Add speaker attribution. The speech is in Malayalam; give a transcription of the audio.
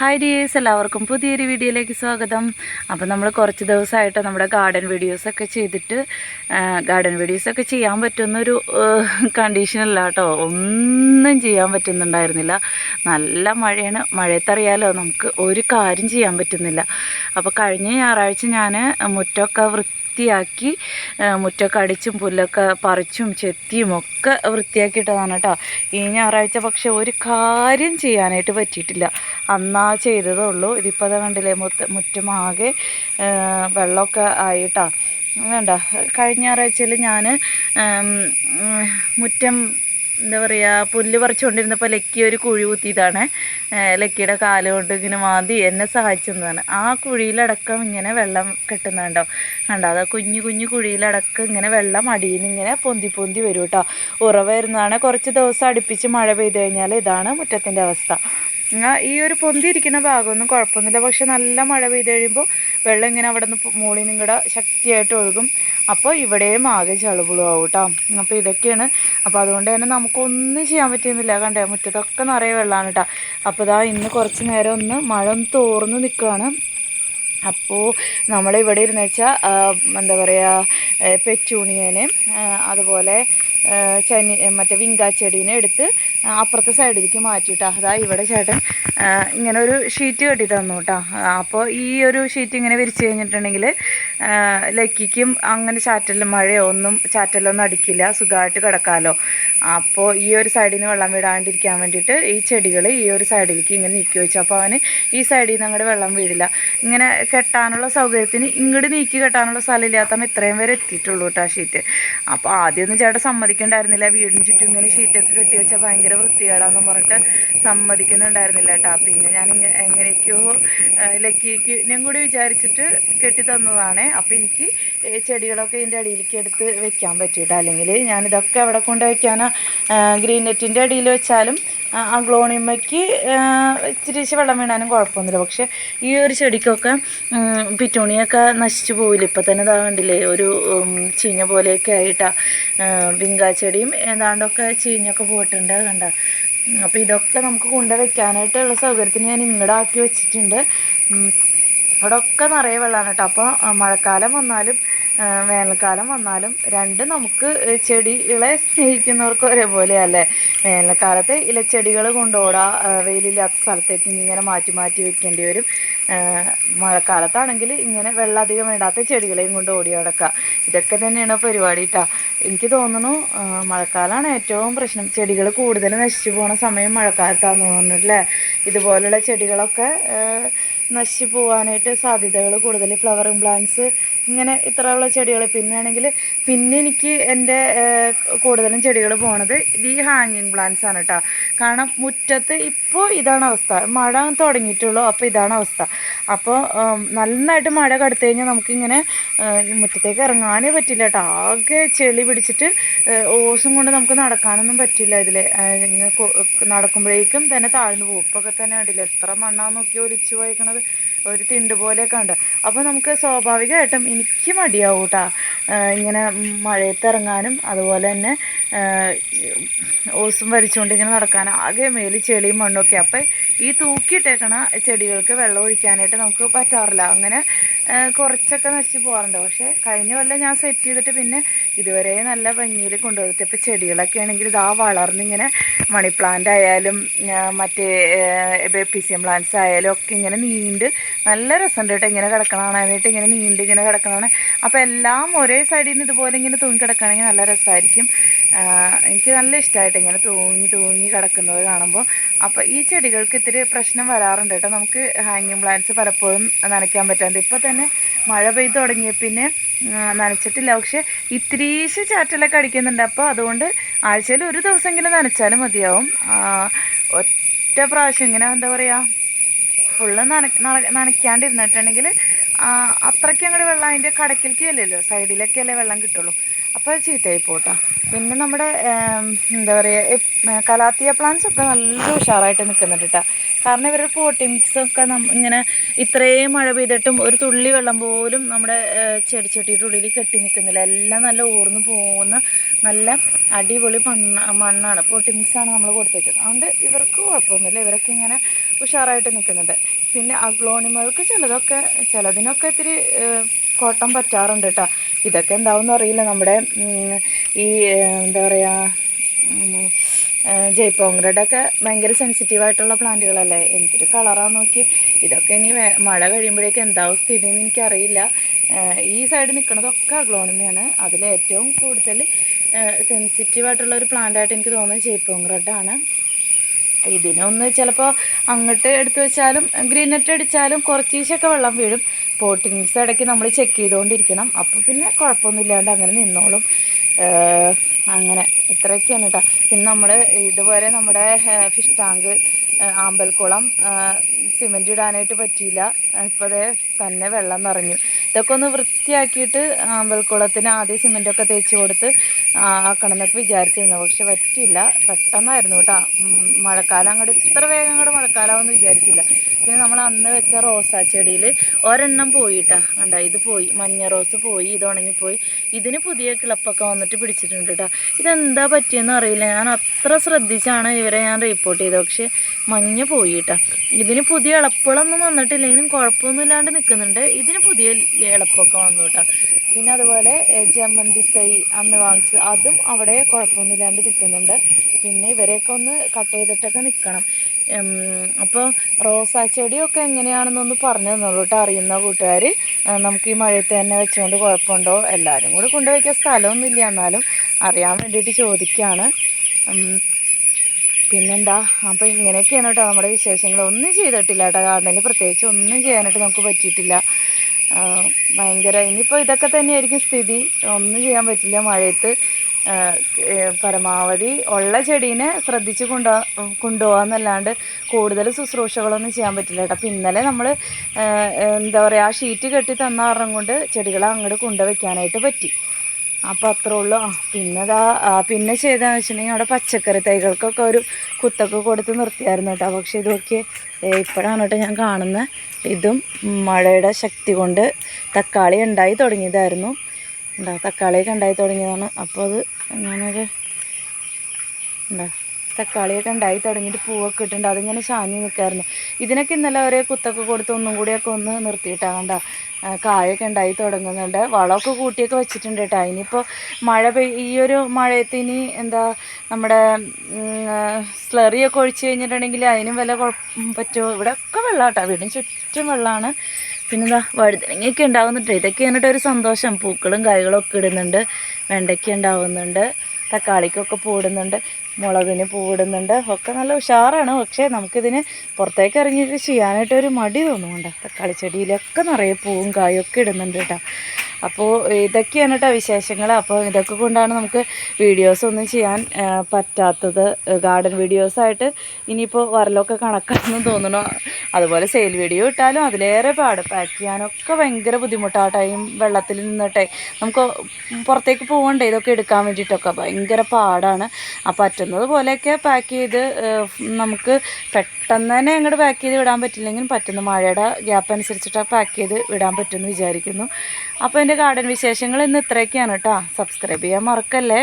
Speaker 1: ഹായ് ഡിയേഴ്സ് എല്ലാവർക്കും പുതിയൊരു വീഡിയോയിലേക്ക് സ്വാഗതം. അപ്പോൾ നമ്മൾ കുറച്ച് ദിവസമായിട്ട് നമ്മുടെ ഗാർഡൻ വീഡിയോസൊക്കെ ചെയ്തിട്ട് ഗാർഡൻ വീഡിയോസൊക്കെ ചെയ്യാൻ പറ്റുന്നൊരു കണ്ടീഷനല്ല കേട്ടോ. ഒന്നും ചെയ്യാൻ പറ്റുന്നുണ്ടായിരുന്നില്ല. നല്ല മഴയാണ്. മഴയത്തറിയാലോ നമുക്ക് ഒരു കാര്യം ചെയ്യാൻ പറ്റുന്നില്ല. അപ്പോൾ കഴിഞ്ഞ ഞായറാഴ്ച ഞാൻ മുറ്റമൊക്കെ വൃത്തിയാക്കി മുറ്റൊക്കെ അടിച്ചും പുല്ലൊക്കെ പറിച്ചും ചെത്തിയും ഒക്കെ വൃത്തിയാക്കിയിട്ടതാണ് കേട്ടോ. ഈ ഞായറാഴ്ച പക്ഷേ ഒരു കാര്യം ചെയ്യാനായിട്ട് പറ്റിയിട്ടില്ല. അന്നാ ചെയ്തതേ ഉള്ളൂ. ഇതിപ്പോൾ അത് കണ്ടില്ലേ മുത്ത മുറ്റമാകെ വെള്ളമൊക്കെ ആയിട്ടാ. വേണ്ട കഴിഞ്ഞ ഞായറാഴ്ചയിൽ ഞാൻ മുറ്റം എന്താ പറയുക പുല്ല് പറിച്ചുകൊണ്ടിരുന്നപ്പോൾ ലക്കി ഒരു കുഴി കുത്തിയതാണ്. ലക്കിയുടെ കാൽ കൊണ്ട് ഇങ്ങനെ മാന്തി എന്നെ സഹായിച്ചതാണ് ആ കുഴിയിലടക്കം ഇങ്ങനെ വെള്ളം കെട്ടുന്നുണ്ടോ? കണ്ടോ? അത് കുഞ്ഞു കുഞ്ഞു കുഴിയിലടക്കം ഇങ്ങനെ വെള്ളം അടിയിൽ നിന്ന് ഇങ്ങനെ പൊന്തി പൊന്തി വരും കേട്ടോ ഉറവായിരുന്നതാണ് കുറച്ച് ദിവസം അടുപ്പിച്ച് മഴ പെയ്ത് കഴിഞ്ഞാൽ ഇതാണ് മുറ്റത്തിന്റെ അവസ്ഥ. ആ, ഈ ഒരു പൊന്തിയിരിക്കുന്ന ഭാഗമൊന്നും കുഴപ്പമൊന്നുമില്ല. പക്ഷെ നല്ല മഴ പെയ്ത് കഴിയുമ്പോൾ വെള്ളം ഇങ്ങനെ അവിടെ നിന്ന് മുകളിൽ നിന്ന് കൂടെ ശക്തിയായിട്ട് ഒഴുകും. അപ്പോൾ ഇവിടെയും ആകെ ചളുപുളുമാവും കേട്ടോ അപ്പോൾ ഇതൊക്കെയാണ്. അപ്പോൾ അതുകൊണ്ട് തന്നെ നമുക്കൊന്നും ചെയ്യാൻ പറ്റുന്നില്ല. കണ്ടേ? മുറ്റത്തൊക്കെ നിറയെ വെള്ളമാണ് കേട്ടോ. അപ്പോൾ ഇതാ ഇന്ന് കുറച്ച് നേരം ഒന്ന് മഴ ഒന്ന് തോർന്ന് നിൽക്കുകയാണ്. അപ്പോൾ നമ്മളിവിടെ ഇരുന്ന് വെച്ചാൽ എന്താ പറയുക പെറ്റൂണിയനെ അതുപോലെ ചനി മറ്റേ വിങ്കാച്ചെടീനെ എടുത്ത് അപ്പുറത്തെ സൈഡിലേക്ക് മാറ്റിയിട്ടാ. അതാ ഇവിടെ ചേട്ടൻ ഇങ്ങനെ ഒരു ഷീറ്റ് കെട്ടി തന്നു കേട്ടോ. അപ്പോൾ ഈ ഒരു ഷീറ്റ് ഇങ്ങനെ വിരിച്ച് കഴിഞ്ഞിട്ടുണ്ടെങ്കിൽ ലക്കിക്കും അങ്ങനെ ചാറ്റലും മഴയോ ഒന്നും ചാറ്റലൊന്നും അടിക്കില്ല സുഖമായിട്ട് കിടക്കാമല്ലോ അപ്പോൾ ഈ ഒരു സൈഡിൽ നിന്ന് വെള്ളം വിടാണ്ടിരിക്കാൻ വേണ്ടിയിട്ട് ഈ ചെടികൾ ഈ ഒരു സൈഡിലേക്ക് ഇങ്ങനെ നീക്കി വെച്ചു. അപ്പോൾ അവന് ഈ സൈഡിൽ നിന്ന് അങ്ങോട്ട് വെള്ളം വീഴില്ല ഇങ്ങനെ കെട്ടാനുള്ള സൗകര്യത്തിന് ഇങ്ങോട്ട് നീക്കി കെട്ടാനുള്ള സ്ഥലം ഇല്ലാത്തതാണ് ഇത്രയും വരെ എത്തിയിട്ടുള്ളൂ കേട്ടോ ഷീറ്റ് അപ്പോൾ ആദ്യമൊന്നും ചേട്ടൻ സമ്മതിക്കണ്ടായിരുന്നില്ല. വീടിന് ചുറ്റും ഇങ്ങനെ ഷീറ്റൊക്കെ കെട്ടി വെച്ചാൽ ഭയങ്കര വൃത്തികേടാന്ന് പറഞ്ഞിട്ട് സമ്മതിക്കുന്നുണ്ടായിരുന്നില്ല കേട്ടോ പിന്നെ ഞാൻ എങ്ങനെയൊക്കെയോ ലക്കിക്ക് ഞാൻ കൂടി വിചാരിച്ചിട്ട് കെട്ടി തന്നതാണ് അപ്പോൾ എനിക്ക് ചെടികളൊക്കെ ഇതിന്റെ അടിയിലേക്ക് എടുത്ത് വെക്കാൻ പറ്റിയിട്ട്. അല്ലെങ്കിൽ ഞാനിതൊക്കെ അവിടെ കൊണ്ട് വയ്ക്കാനാ ഗ്രീൻ നെറ്റിന്റെ അടിയിൽ വെച്ചാലും ആ, ഗ്ലോണിമ്മയ്ക്ക് ഇച്ചിരി വെള്ളം വീണാലും കുഴപ്പമൊന്നുമില്ല. പക്ഷേ ഈ ഒരു ചെടിക്കൊക്കെ പിറ്റോണിയൊക്കെ നശിച്ചു പോവില്ല? ഇപ്പം തന്നെ ഇതാ കണ്ടില്ലേ ഒരു ചീഞ്ഞ പോലെയൊക്കെ ആയിട്ടാ വിങ്കാച്ചെടിയും ഏതാണ്ടൊക്കെ ചീഞ്ഞൊക്കെ പോയിട്ടുണ്ട് കണ്ട. അപ്പോൾ ഇതൊക്കെ നമുക്ക് കൊണ്ടുവയ്ക്കാനായിട്ടുള്ള സൗകര്യത്തിന് ഞാൻ ഇങ്ങടാക്കി വെച്ചിട്ടുണ്ട്. ഇവിടെ ഒക്കെ നിറയെ വെള്ളമാണ് കേട്ടോ അപ്പോൾ മഴക്കാലം വന്നാലും വേനൽക്കാലം വന്നാലും രണ്ട് നമുക്ക് ചെടികളെ സ്നേഹിക്കുന്നവർക്ക് ഒരേപോലെയല്ലേ? വേനൽക്കാലത്ത് ഇലച്ചെടികൾ കൊണ്ടോടാ വെയിലില്ലാത്ത സ്ഥലത്തേക്ക് ഇങ്ങനെ മാറ്റി മാറ്റി വെക്കേണ്ടി വരും. മഴക്കാലത്താണെങ്കിൽ ഇങ്ങനെ വെള്ളം അധികം വേണ്ടാത്ത ചെടികളെയും കൊണ്ട് ഓടി നടക്കുക ഇതൊക്കെ തന്നെയാണ് പരിപാടി കേട്ടോ എനിക്ക് തോന്നുന്നു മഴക്കാലമാണ് ഏറ്റവും പ്രശ്നം. ചെടികൾ കൂടുതൽ നശിച്ചു പോകുന്ന സമയം മഴക്കാലത്താണെന്ന് തോന്നുന്നില്ലേ ഇതുപോലുള്ള ചെടികളൊക്കെ നശിച്ചു പോകാനായിട്ട് സാധ്യതകൾ കൂടുതൽ. ഫ്ലവറിങ് പ്ലാന്റ്സ് ഇങ്ങനെ ഇത്രയുള്ള ചെടികൾ പിന്നെയാണെങ്കിൽ പിന്നെ എനിക്ക് എന്റെ കൂടുതലും ചെടികൾ പോണത് ഈ ഹാങ്ങിങ് പ്ലാന്റ്സ് ആണ് കേട്ടോ കാരണം മുറ്റത്ത് ഇപ്പോൾ ഇതാണ് അവസ്ഥ. മഴ തുടങ്ങിയിട്ടുള്ളൂ അപ്പോൾ ഇതാണ് അവസ്ഥ. അപ്പോൾ നന്നായിട്ട് മഴ കടുത്തു കഴിഞ്ഞാൽ നമുക്കിങ്ങനെ മുറ്റത്തേക്ക് ഇറങ്ങാനേ പറ്റില്ല കേട്ടോ ആകെ ചെളി പിടിച്ചിട്ട് ഓസും കൊണ്ട് നമുക്ക് നടക്കാനൊന്നും പറ്റില്ല ഇതിൽ ഇങ്ങനെ നടക്കുമ്പോഴേക്കും തന്നെ താഴ്ന്നു പോകും. ഇപ്പൊക്കെ തന്നെ കണ്ടില്ല എത്ര മണ്ണാന്ന് നോക്കി ഒലിച്ചു പോയേക്കണത്. ഒരു തിണ്ട് പോലെയൊക്കെ ഉണ്ട് അപ്പോൾ നമുക്ക് സ്വാഭാവികമായിട്ടും എനിക്ക് മടിയാവും കേട്ടോ ഇങ്ങനെ മഴയത്ത് ഇറങ്ങാനും അതുപോലെ തന്നെ ഓസും വലിച്ചുകൊണ്ട് ഇങ്ങനെ നടക്കാനും ആകെ മേൽ ചെളിയും മണ്ണൊക്കെ. അപ്പം ഈ തൂക്കിയിട്ടേക്കണ ചെടികൾക്ക് വെള്ളം ഒഴിക്കാനായിട്ട് നമുക്ക് പറ്റാറില്ല. അങ്ങനെ കുറച്ചൊക്കെ നശിച്ച് പോകാറുണ്ട്. പക്ഷേ കഴിഞ്ഞ കൊല്ലം ഞാൻ സെറ്റ് ചെയ്തിട്ട് പിന്നെ ഇതുവരെ നല്ല ഭംഗിയിൽ കൊണ്ടുപോയിട്ട് ഇപ്പോൾ ചെടികളൊക്കെ ആണെങ്കിൽ ഇതാ വളർന്നിങ്ങനെ മണി പ്ലാന്റ് ആയാലും മറ്റേ എബിസിയം പ്ലാന്റ്സ് ആയാലും ഒക്കെ ഇങ്ങനെ നീണ്ട് നല്ല രസമുണ്ട് കേട്ടോ. ഇങ്ങനെ കിടക്കണാനായിട്ട് ഇങ്ങനെ നീണ്ട് ഇങ്ങനെ കിടക്കണമാണ് അപ്പോൾ എല്ലാം ഒരേ സൈഡിൽ നിന്ന് ഇതുപോലെ ഇങ്ങനെ തൂങ്ങി കിടക്കുകയാണെങ്കിൽ നല്ല രസമായിരിക്കും. എനിക്ക് നല്ല ഇഷ്ടമായിട്ട് ഇങ്ങനെ തൂങ്ങി തൂങ്ങി കിടക്കുന്നത് കാണുമ്പോൾ അപ്പോൾ ഈ ചെടികൾക്ക് ഇത്തിരി പ്രശ്നം വരാറുണ്ട് കേട്ടോ. നമുക്ക് ഹാങ്ങിങ് പ്ലാന്റ്സ് പലപ്പോഴും നനയ്ക്കാൻ പറ്റാണ്ട്. ഇപ്പോൾ തന്നെ മഴ പെയ്ത് തുടങ്ങിയ പിന്നെ നനച്ചിട്ടില്ല. പക്ഷേ ഇത്തിരീശ് ചാറ്റലൊക്കെ അടിക്കുന്നുണ്ട്. അപ്പോൾ അതുകൊണ്ട് ആഴ്ചയിൽ ഒരു ദിവസമെങ്കിലും നനച്ചാലും മതിയാവും. ഒറ്റ പ്രാവശ്യം ഇങ്ങനെ എന്താ പറയുക ഫുള്ള് നന നന- നനയ്ക്കാണ്ടിരുന്നിട്ടുണ്ടെങ്കിൽ അത്രയ്ക്ക് അങ്ങോട്ട് വെള്ളം അതിന്റെ കടക്കിലേക്ക് അല്ലല്ലോ സൈഡിലൊക്കെ അല്ലേ വെള്ളം കിട്ടുള്ളൂ. അപ്പോൾ ചീത്തയായി പോട്ടാ. പിന്നെ നമ്മുടെ എന്താ പറയുക കലാത്തിയ പ്ലാന്റ്സ് ഒക്കെ നല്ല ഉഷാറായിട്ട് നിൽക്കുന്നുണ്ട് കേട്ടോ കാരണം ഇവരുടെ പോട്ടിങ്സ് ഒക്കെ ഇങ്ങനെ ഇത്രയും മഴ പെയ്തിട്ടും ഒരു തുള്ളി വെള്ളം പോലും നമ്മുടെ ചെടിച്ചട്ടിയുടെ ഉള്ളിൽ കെട്ടി നിൽക്കുന്നില്ല. എല്ലാം നല്ല ഊർന്ന് പോകുന്ന നല്ല അടിപൊളി മണ്ണ മണ്ണാണ്. പോട്ടിങ്സാണ് നമ്മൾ കൊടുത്തേക്കുന്നത്. അതുകൊണ്ട് ഇവർക്ക് കുഴപ്പമൊന്നുമില്ല. ഇവരൊക്കെ ഇങ്ങനെ ഉഷാറായിട്ട് നിൽക്കുന്നുണ്ട്. പിന്നെ അഗ്ലോണിമകൾക്ക് ചിലതൊക്കെ ചിലതിനൊക്കെ ഇത്തിരി കോട്ടം പറ്റാറുണ്ട് കേട്ടോ ഇതൊക്കെ എന്താവുമെന്ന് അറിയില്ല. നമ്മുടെ ഈ എന്താ പറയുക ജയ്പോങ്കരുടെ ഒക്കെ ഭയങ്കര സെൻസിറ്റീവ് ആയിട്ടുള്ള പ്ലാന്റുകളല്ലേ? എന്തൊരു കളറാന്ന് നോക്കി ഇതൊക്കെ ഇനി മഴ കഴിയുമ്പോഴേക്കും എന്താവും സ്ഥിതി എന്ന് എനിക്കറിയില്ല ഈ സൈഡ് നിൽക്കുന്നതൊക്കെ അഗ്ലോണിമയാണ്. അതിലേറ്റവും കൂടുതൽ സെൻസിറ്റീവ് ആയിട്ടുള്ള ഒരു പ്ലാന്റ് ആയിട്ട് എനിക്ക് തോന്നുന്നത് ജയ്പോങ് ആണ് ഇതിനൊന്ന് ചിലപ്പോൾ അങ്ങോട്ട് എടുത്തു വെച്ചാലും ഗ്രീൻ നെറ്റ് അടിച്ചാലും കുറച്ചീശൊക്കെ വെള്ളം വീഴും. പോട്ടിങ്സ് ഇടയ്ക്ക് നമ്മൾ ചെക്ക് ചെയ്തുകൊണ്ടിരിക്കണം. അപ്പോൾ പിന്നെ കുഴപ്പമൊന്നുമില്ലാണ്ട് അങ്ങനെ നിന്നോളും. അങ്ങനെ ഇത്രയൊക്കെയാണ് കേട്ടോ പിന്നെ നമ്മൾ ഇതുവരെ നമ്മുടെ ഫിഷ് ടാങ്ക് ആമ്പൽക്കുളം സിമെന്റ് ഇടാനായിട്ട് പറ്റിയില്ല. ഇപ്പോൾ തന്നെ വെള്ളം നിറഞ്ഞു. ഇതൊക്കെ ഒന്ന് വൃത്തിയാക്കിയിട്ട് ആമ്പൽക്കുളത്തിന് ആദ്യം സിമെന്റൊക്കെ തേച്ച് കൊടുത്ത് ആക്കണം എന്നൊക്കെ വിചാരിച്ചിരുന്നു. പക്ഷെ പറ്റിയില്ല. പെട്ടെന്നായിരുന്നു കേട്ടോ മഴക്കാലം അങ്ങോട്ട് ഇത്ര വേഗം അങ്ങോട്ട് മഴക്കാലമാവെന്ന് വിചാരിച്ചില്ല. പിന്നെ നമ്മൾ അന്ന് വെച്ച റോസാ ചെടിയിൽ ഒരെണ്ണം പോയിട്ടാ. കണ്ട? ഇത് പോയി. മഞ്ഞ റോസ് പോയി. ഇത് ഉണങ്ങിപ്പോയി. ഇതിന് പുതിയ കിളപ്പൊക്കെ വന്നിട്ട് പിടിച്ചിട്ടുണ്ട് കേട്ടോ ഇതെന്താ പറ്റിയെന്ന് അറിയില്ല. ഞാൻ അത്ര ശ്രദ്ധിച്ചാണ് ഇവരെ ഞാൻ റിപ്പോർട്ട് ചെയ്തത്. പക്ഷേ മഞ്ഞ പോയി കേട്ടോ ഇതിന് പുതിയ ഇളപ്പുകളൊന്നും വന്നിട്ടില്ലെങ്കിലും കുഴപ്പമൊന്നുമില്ലാണ്ട് നിൽക്കുന്നുണ്ട് ഇതിന് പുതിയ ഇളപ്പൊക്കെ വന്നു കേട്ടോ പിന്നെ അതുപോലെ ജമന്തി തൈ അന്ന് വാങ്ങിച്ചത്. അതും അവിടെ കുഴപ്പമൊന്നുമില്ലാണ്ട് നിൽക്കുന്നുണ്ട് പിന്നെ ഇവരെയൊക്കെ ഒന്ന് കട്ട് ചെയ്തിട്ടൊക്കെ നിൽക്കണം അപ്പോൾ റോസാ ചെടിയൊക്കെ എങ്ങനെയാണെന്നൊന്ന് പറഞ്ഞു തന്നോളൂ കേട്ടോ അറിയുന്ന കൂട്ടുകാർ നമുക്ക് ഈ മഴയത്ത് തന്നെ വെച്ചുകൊണ്ട് കുഴപ്പമുണ്ടോ? എല്ലാവരും കൂടി കൊണ്ടുവയ്ക്കാൻ സ്ഥലമൊന്നുമില്ല എന്നാലും അറിയാൻ വേണ്ടിയിട്ട് ചോദിക്കുകയാണ് പിന്നെന്താ? അപ്പോൾ ഇങ്ങനെയൊക്കെയാണ് കേട്ടോ നമ്മുടെ വിശേഷങ്ങൾ ഒന്നും ചെയ്തിട്ടില്ല കേട്ടോ ഗാർഡനിൽ പ്രത്യേകിച്ച് ഒന്നും ചെയ്യാനായിട്ട് നമുക്ക് പറ്റിയിട്ടില്ല. ഭയങ്കര ഇനിയിപ്പോൾ ഇതൊക്കെ തന്നെയായിരിക്കും സ്ഥിതി. ഒന്നും ചെയ്യാൻ പറ്റില്ല മഴയത്ത്. പരമാവധി ഉള്ള ചെടീനെ ശ്രദ്ധിച്ച് കൊണ്ടു കൊണ്ടുപോകാന്നല്ലാണ്ട് കൂടുതൽ ശുശ്രൂഷകളൊന്നും ചെയ്യാൻ പറ്റില്ല കേട്ടോ. അപ്പോൾ ഇന്നലെ നമ്മൾ എന്താ പറയുക ആ ഷീറ്റ് കെട്ടി തന്ന കാരണം കൊണ്ട് ചെടികളെ അങ്ങോട്ട് കൊണ്ടുവയ്ക്കാനായിട്ട് പറ്റി. അപ്പോൾ അത്രേ ഉള്ളൂ. ആ പിന്നെ ആ, പിന്നെ ചെയ്തതെന്ന് വെച്ചിട്ടുണ്ടെങ്കിൽ അവിടെ പച്ചക്കറി തൈകൾക്കൊക്കെ ഒരു കുത്തൊക്കെ കൊടുത്ത് നിർത്തിയായിരുന്നു കേട്ടോ. പക്ഷേ ഇതൊക്കെ ഇപ്പോഴാണ് കേട്ടോ ഞാൻ കാണുന്നത് ഇതും മഴയുടെ ശക്തി കൊണ്ട് തക്കാളി ഉണ്ടായി തുടങ്ങിയതായിരുന്നു. ഉണ്ടാ തക്കാളിയൊക്കെ ഉണ്ടായി തുടങ്ങിയതാണ്. അപ്പോൾ അത് ഞാനൊരു ഉണ്ടാ തക്കാളിയൊക്കെ ഉണ്ടായി തുടങ്ങിയിട്ട് പൂവൊക്കെ ഇട്ടുണ്ട് അതിങ്ങനെ ചാഞ്ഞ് നിൽക്കായിരുന്നു. ഇതിനൊക്കെ ഇന്നലെ ഒരേ കുത്തൊക്കെ കൊടുത്ത് ഒന്നും കൂടിയൊക്കെ ഒന്ന് നിർത്തിയിട്ടാണ് കണ്ട. കായൊക്കെ ഉണ്ടായി തുടങ്ങുന്നുണ്ട്. വളമൊക്കെ കൂട്ടിയൊക്കെ വെച്ചിട്ടുണ്ട് കേട്ടോ. ഇനിയിപ്പോൾ മഴ പെയ് ഈ ഒരു മഴയത്ത് ഇനി എന്താ നമ്മുടെ സ്ലറിയൊക്കെ ഒഴിച്ച് കഴിഞ്ഞിട്ടുണ്ടെങ്കിൽ അതിനും വില പറ്റുമോ ഇവിടെ ഒക്കെ വെള്ളം കേട്ടോ വീടിന് ചുറ്റും വെള്ളമാണ്. പിന്നെന്താ വഴുതനങ്ങയൊക്കെ ഉണ്ടാകുന്നുണ്ട് ഇതൊക്കെ എന്നിട്ട് ഒരു സന്തോഷം. പൂക്കളും കായ്കളും ഒക്കെ ഇടുന്നുണ്ട്. വെണ്ടയ്ക്ക ഉണ്ടാവുന്നുണ്ട്. തക്കാളിക്കൊക്കെ പൂടുന്നുണ്ട്. മുളകിന് പൂവിടുന്നുണ്ട് ഒക്കെ നല്ല ഉഷാറാണ്. പക്ഷേ നമുക്കിതിന് പുറത്തേക്ക് ഇറങ്ങിയിട്ട് ചെയ്യാനായിട്ട് ഒരു മടി തോന്നുന്നുണ്ട്. തക്കാളി ചെടിയിലൊക്കെ നിറയെ പൂവും കായും ഒക്കെ ഇടുന്നുണ്ട് കേട്ടോ. അപ്പോൾ ഇതൊക്കെയാണ് കേട്ടോ വിശേഷങ്ങൾ അപ്പോൾ ഇതൊക്കെ കൊണ്ടാണ് നമുക്ക് വീഡിയോസ് ഒന്നും ചെയ്യാൻ പറ്റാത്തത്. ഗാർഡൻ വീഡിയോസായിട്ട് ഇനിയിപ്പോൾ വരലൊക്കെ കണക്കാണെന്ന് തോന്നുന്നു. അതുപോലെ സെയിൽ വീഡിയോ ഇട്ടാലും അതിലേറെ പാട്. പാക്ക് ചെയ്യാനൊക്കെ ഭയങ്കര ബുദ്ധിമുട്ടാണ് ടൈം വെള്ളത്തിൽ നിന്നിട്ടെ. നമുക്ക് പുറത്തേക്ക് പോകണ്ടേ ഇതൊക്കെ എടുക്കാൻ വേണ്ടിയിട്ടൊക്കെ ഭയങ്കര പാടാണ്. ആ പറ്റുന്നത്. പോലെയൊക്കെ പാക്ക് ചെയ്ത് നമുക്ക് പെട്ടെന്ന് തന്നെ അങ്ങോട്ട് പാക്ക് ചെയ്ത് വിടാൻ പറ്റില്ലെങ്കിലും പറ്റുന്നു. മഴയുടെ ഗ്യാപ്പ് അനുസരിച്ചിട്ട് പാക്ക് ചെയ്ത് വിടാൻ പറ്റുമെന്ന് വിചാരിക്കുന്നു. അപ്പോൾ എന്റെ ഗാർഡൻ വിശേഷങ്ങൾ ഇന്ന് ഇത്രയൊക്കെയാണ് കേട്ടോ. സബ്സ്ക്രൈബ് ചെയ്യാൻ മറക്കല്ലേ?